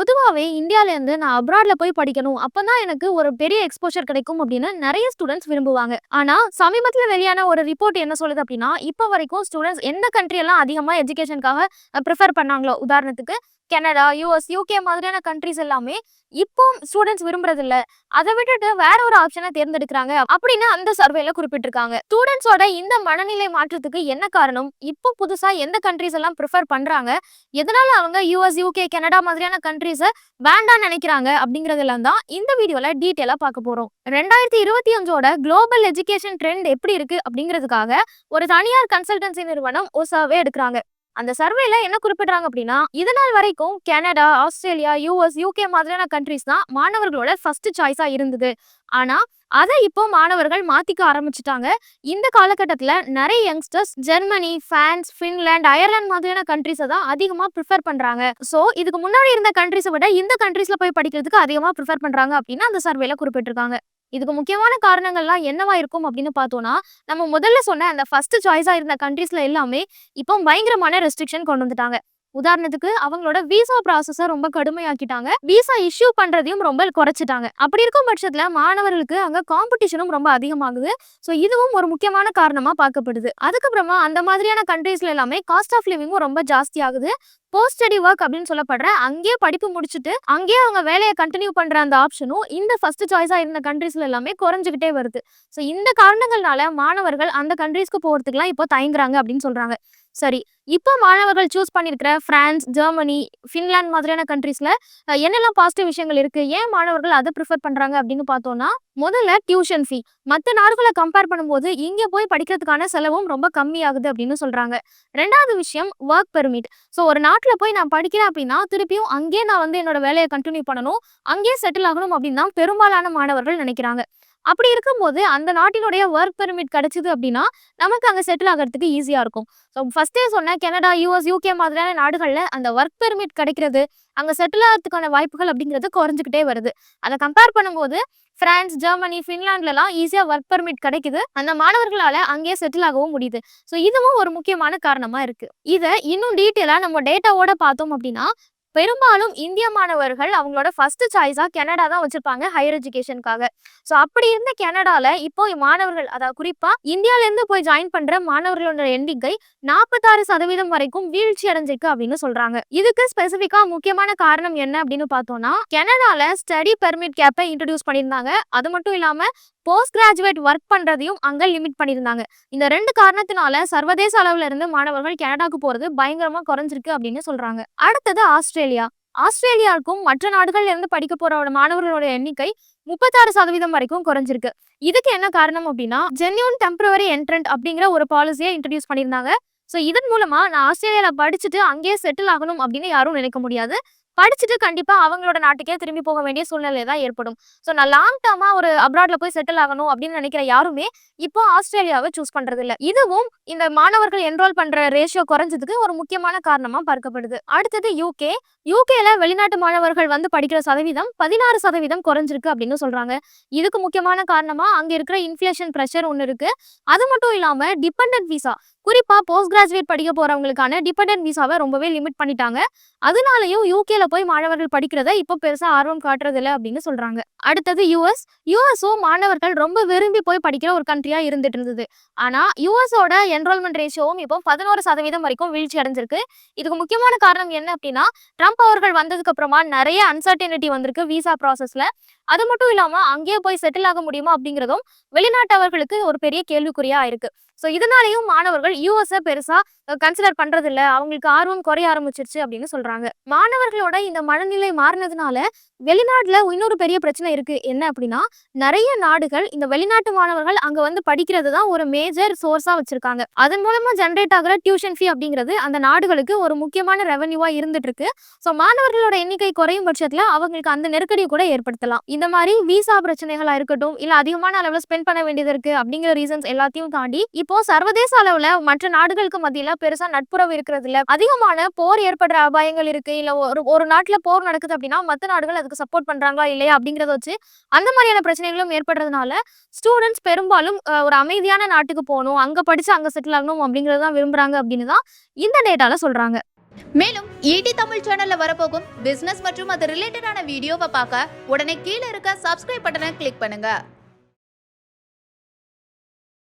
பொதுவாகவே இந்தியாலேருந்து நான் அப்ராட்ல போய் படிக்கணும். அப்போ தான் எனக்கு ஒரு பெரிய எக்ஸ்போஷர் கிடைக்கும் அப்படின்னு நிறைய ஸ்டூடெண்ட்ஸ் விரும்புவாங்க. ஆனால் சமீபத்தில் வெளியான ஒரு ரிப்போர்ட் என்ன சொல்லுது அப்படின்னா, இப்போ வரைக்கும் ஸ்டூடெண்ட்ஸ் எந்த கண்ட்ரி எல்லாம் அதிகமா எஜுகேஷனுக்காக ப்ரிஃபர் பண்ணாங்களோ, உதாரணத்துக்கு கனடா, யூஎஸ் யூகே மாதிரியான கண்ட்ரீஸ் எல்லாமே இப்போ ஸ்டூடெண்ட்ஸ் விரும்புறதில்ல. அதை விட்டுட்டு வேற ஒரு ஆப்ஷனை தேர்ந்தெடுக்கிறாங்க அப்படின்னு அந்த சர்வேல குறிப்பிட்டிருக்காங்க. ஸ்டூடண்ட்ஸோட இந்த மனநிலை மாற்றத்துக்கு என்ன காரணம்? இப்போ புதுசா எந்த கண்ட்ரீஸ் எல்லாம் ப்ரிஃபர் பண்றாங்க? எதனால அவங்க யூஎஸ் யூகே கனடா மாதிரியான கண்ட்ரீஸ வேண்டாம் நினைக்கிறாங்க அப்படிங்கிறதெல்லாம் தான் இந்த வீடியோல டீட்டெயிலா பார்க்க போறோம். 2025ஓட குளோபல் எஜுகேஷன் ட்ரெண்ட் எப்படி இருக்கு? அப்படிங்கிறதுக்காக ஒரு தனியார் கன்சல்டன்சி நிறுவனம் ஒரு சர்வே அந்த சர்வேல என்ன குறிப்பிடுறாங்க அப்படின்னா, இதனால் வரைக்கும் கனடா, ஆஸ்திரேலியா, யூஎஸ் யுகே மாதிரியான கண்ட்ரீஸ் தான் மாணவர்களோட ஃபர்ஸ்ட் சாய்ஸா இருந்தது. ஆனா, அதை இப்போ மாணவர்கள் மாத்திக்க ஆரம்பிச்சுட்டாங்க. இந்த காலகட்டத்தில் நிறைய youngsters Germany, France, Finland, Ireland மாதிரியான கண்ட்ரிஸை தான் அதிகமா ப்ரிஃபர் பண்றாங்க. சோ, இதுக்கு முன்னாடி இருந்த கண்ட்ரிஸை விட இந்த கண்ட்ரீஸ்ல போய் படிக்கிறதுக்கு அதிகமா பிரிஃபர் பண்றாங்க அப்படின்னு அந்த சர்வேல குறிப்பிட்டிருக்காங்க. இதுக்கு முக்கியமான காரணங்கள்லாம் என்னவா இருக்கும் அப்படின்னு பார்த்தோம்னா, நம்ம முதல்ல சொன்ன அந்த ஃபர்ஸ்ட் சாய்ஸா இருந்த கண்ட்ரீஸ்ல எல்லாமே இப்போ பயங்கரமான ரெஸ்ட்ரிக்ஷன் கொண்டு வந்துட்டாங்க. உதாரணத்துக்கு அவங்களோட விசா ப்ராசஸ ரொம்ப கடுமையாக்கிட்டாங்க. விசா இஷ்யூ பண்றதையும் ரொம்ப குறைச்சிட்டாங்க அப்படி இருக்கும் பட்சத்துல மாணவர்களுக்கு அங்க காம்படிஷனும் ரொம்ப அதிகமாகுது. ஸோ இதுவும் ஒரு முக்கியமான காரணமா பார்க்கப்படுது. அதுக்கப்புறமா அந்த மாதிரியான கண்ட்ரீஸ்ல எல்லாமே காஸ்ட் ஆஃப் லிவிங்கும் ரொம்ப ஜாஸ்தி ஆகுது. போஸ்ட் ஸ்டடி ஒர்க் அப்படின்னு சொல்லப்படுற அங்கேயே படிப்பு முடிச்சுட்டு, அங்கேயே அவங்க வேலையை கண்டினியூ பண்ற அந்த ஆப்ஷனும் இந்த ஃபர்ஸ்ட் சாய்ஸா இருந்த கண்ட்ரீஸ்ல எல்லாமே குறைஞ்சுகிட்டே வருது. ஸோ இந்த காரணங்கள்னால மாணவர்கள் அந்த கண்ட்ரீஸ்க்கு போறதுக்குலாம் இப்போ தயங்குறாங்க அப்படின்னு சொல்றாங்க. சரி, இப்போ மாணவர்கள் சூஸ் பண்ணியிருக்கிற பிரான்ஸ், ஜெர்மனி, ஃபின்லாந்து மாதிரியான கண்ட்ரீஸில் என்னெல்லாம் பாசிட்டிவ் விஷயங்கள் இருக்குது ஏன் மாணவர்கள் அதை ப்ரிஃபர் பண்ணுறாங்க அப்படின்னு பார்த்தோம்னா, முதல்ல டியூஷன் ஃபீ. மற்ற நாடுகளை கம்பேர் பண்ணும்போது இங்கே போய் படிக்கிறதுக்கான செலவும் ரொம்ப கம்மியாகுது அப்படின்னு சொல்கிறாங்க ரெண்டாவது விஷயம் ஒர்க் பெர்மிட். ஸோ ஒரு நாட்டில் போய் நான் படிக்கிறேன் அப்படின்னா, திருப்பியும் அங்கேயே நான் வந்து என்னோட வேலையை கண்டினியூ பண்ணணும். அங்கேயே செட்டில் ஆகணும் அப்படின்னு தான் பெரும்பாலான மாணவர்கள் நினைக்கிறாங்க அப்படி இருக்கும்போது அந்த நாட்டினுடைய ஒர்க் பெர்மிட் கிடைச்சிது அப்படின்னா, நமக்கு அங்கே செட்டில் ஆகுறதுக்கு ஈஸியாக இருக்கும். ஸோ ஃபஸ்ட்டே சொன்ன கனடா, யூஎஸ் யுகே மாதிரியான நாடுகளில் அந்த ஒர்க் பெர்மிட் கிடைக்கிறது, அங்கே செட்டில் ஆகிறதுக்கான வாய்ப்புகள் அப்படிங்கிறது குறைஞ்சிக்கிட்டே வருது. அதை கம்பேர் பண்ணும்போது பிரான்ஸ், ஜெர்மனி, ஃபின்லாண்ட்லலாம் ஈஸியாக ஒர்க் பெர்மிட் கிடைக்குது. அந்த மாணவர்களால் அங்கேயே செட்டில் ஆகவும் முடியுது. ஸோ இதுவும் ஒரு முக்கியமான காரணமாக இருக்குது இதை இன்னும் டீட்டெயிலாக நம்ம டேட்டாவோட பார்த்தோம் அப்படின்னா, பெரும்பாலும் இந்திய மாணவர்கள் அவங்களோட ஃபர்ஸ்ட் சாய்ஸா கனடா தான் வச்சிருப்பாங்க ஹையர் எஜுகேஷனுக்காக. சோ, அப்படி இருந்த கனடால இப்போ மாணவர்கள் அதாவது குறிப்பா இந்தியாலேருந்து போய் ஜாயின் பண்ற மாணவர்களோட எண்ணிக்கை 46% வரைக்கும் வீழ்ச்சி அடைஞ்சிருக்கு அப்படின்னு சொல்றாங்க. இதுக்கு ஸ்பெசிபிக்கா முக்கியமான காரணம் என்ன அப்படின்னு பார்த்தோம்னா, கனடால ஸ்டடி பெர்மிட் கேப்பை இன்ட்ரடியூஸ் பண்ணியிருந்தாங்க. அது மட்டும் இல்லாம போஸ்ட் கிராஜுவேட் ஒர்க் பண்றதையும் அங்க லிமிட் பண்ணியிருந்தாங்க. இந்த ரெண்டு காரணத்தினால சர்வதேச அளவுல இருந்து மாணவர்கள் கனடாக்கு போறது பயங்கரமா குறைஞ்சிருக்கு அப்படின்னு சொல்றாங்க. அடுத்தது ஆஸ்திரேலியா. ஆஸ்திரேலியாவுக்கும் மற்ற நாடுகள்ல இருந்து படிக்க போற மாணவர்களோட எண்ணிக்கை 36% வரைக்கும் குறைஞ்சிருக்கு. இதுக்கு என்ன காரணம் அப்படின்னா, ஜென்யூன் டெம்பரவரி என்ட்ரன்ட் அப்படிங்கிற ஒரு பாலிசியை இன்ட்ரடியூஸ் பண்ணியிருந்தாங்க. ஸோ இதன் மூலமா நான் ஆஸ்திரேலியாவில் படிச்சுட்டு அங்கேயே செட்டில் ஆகணும் அப்படின்னு யாரும் நினைக்க முடியாது. படிச்சுட்டு கண்டிப்பா அவங்களோட நாட்டுக்கே திரும்பி போக வேண்டிய சூழ்நிலை தான் ஏற்படும். ஸோ நான் லாங் டேர்மா ஒரு அப்ராட்ல போய் செட்டில் ஆகணும் அப்படின்னு நினைக்கிற யாருமே இப்போ ஆஸ்திரேலியாவை சூஸ் பண்றதில்ல. இதுவும் இந்த மாணவர்கள் என்ரோல் பண்ற ரேஷியோ குறைஞ்சதுக்கு ஒரு முக்கியமான காரணமா பார்க்கப்படுது. அடுத்தது யுகே. யூகேல வெளிநாட்டு மாணவர்கள் வந்து படிக்கிற சதவீதம் 16% குறைஞ்சிருக்கு அப்படின்னு சொல்றாங்க. இதுக்கு முக்கியமான காரணமா அங்க இருக்கிற இன்ஃபிளேஷன் ப்ரெஷர் ஒன்று இருக்கு. அது மட்டும் இல்லாம டிபெண்டன்ட் விசா. குறிப்பா போஸ்ட் கிராஜுவேட் படிக்க போறவங்களுக்கான டிபெண்டன்ட் விசாவை ரொம்பவே லிமிட் பண்ணிட்டாங்க. அதனாலயும் யுகேல போய் மாணவர்கள் படிக்கிறத இப்போ பெருசா ஆர்வம் காட்டுறதில்ல அப்படின்னு சொல்றாங்க. அடுத்தது யுஎஸ். யூஎஸ்ஓ மாணவர்கள் ரொம்ப விரும்பி போய் படிக்கிற ஒரு கண்ட்ரியா இருந்துட்டு இருந்தது. ஆனா, யுஎஸோட என்ரோல்மென்ட் ரேஷியோவும் இப்போ 11% வரைக்கும் வீழ்ச்சி அடைஞ்சிருக்கு. இதுக்கு முக்கியமான காரணம் என்ன அப்படின்னா, ட்ரம்ப் அவர்கள் வந்ததுக்கு அப்புறமா நிறைய அன்சர்டனிட்டி வந்திருக்கு விசா ப்ராசஸ்ல. அது மட்டும் இல்லாம அங்கேயே போய் செட்டில் ஆக முடியுமா அப்படிங்கிறதும் வெளிநாட்டவர்களுக்கு ஒரு பெரிய கேள்விக்குறியா இருக்கு ஸோ இதனாலேயும் மாணவர்கள் யுஎஸ்ஸ பெருசாக கன்சிடர் பண்ணுறதில்ல அவங்களுக்கு ஆர்வம் குறைய ஆரம்பிச்சிருச்சு அப்படின்னு சொல்கிறாங்க மாணவர்களோட இந்த மனநிலை மாறுனதுனால வெளிநாட்டில் இன்னொரு பெரிய பிரச்சனை இருக்குது என்ன அப்படின்னா, நிறைய நாடுகள் இந்த வெளிநாட்டு மாணவர்கள் அங்கே வந்து படிக்கிறது தான் ஒரு மேஜர் சோர்ஸாக வச்சுருக்காங்க அதன் மூலமாக ஜென்ரேட் ஆகிற டியூஷன் ஃபீ அப்படிங்கிறது அந்த நாடுகளுக்கு ஒரு முக்கியமான ரெவன்யூவாக இருந்துட்டு இருக்கு. மாணவர்களோட எண்ணிக்கை குறையும் பட்சத்தில் அவங்களுக்கு அந்த நெருக்கடியை கூட ஏற்படுத்தலாம். இந்த மாதிரி விசா பிரச்சனைகளாக இருக்கட்டும், இல்லை அதிகமான அளவில் ஸ்பெண்ட் பண்ண வேண்டியது இருக்குது அப்படிங்கிற ரீசன்ஸ் எல்லாத்தையும் தாண்டி, இப்போ சர்வதேச அளவுல மற்ற நாடுகளுக்கு மத்தியில பெருசா நட்புறவு இருக்கிறதில்ல. அதிகமான போர் ஏற்படுற அபாயங்கள் இருக்கு. இல்ல ஒரு ஒரு நாட்டுல போர் நடக்குது அப்படின்னா, மற்ற நாடுகள் அதுக்கு சப்போர்ட் பண்றாங்களா இல்லையா அப்படிங்கிறத வச்சு அந்த மாதிரியான பிரச்சனைகளும் ஏற்படுறதுனால, ஸ்டூடெண்ட்ஸ் பெரும்பாலும் ஒரு அமைதியான நாட்டுக்கு போகணும் அங்க படிச்சு அங்க செட்டில் ஆகணும் அப்படிங்கிறது தான் விரும்புறாங்க அப்படின்னு தான் இந்த டேட்டால சொல்றாங்க. மேலும் ஈடி தமிழ் சேனல்ல வரப்போகும் பிசினஸ் மற்றும் அது ரிலேட்டடான வீடியோவை பார்க்க உடனே கீழே இருக்க சப்ஸ்கிரைப் பட்டனை கிளிக் பண்ணுங்க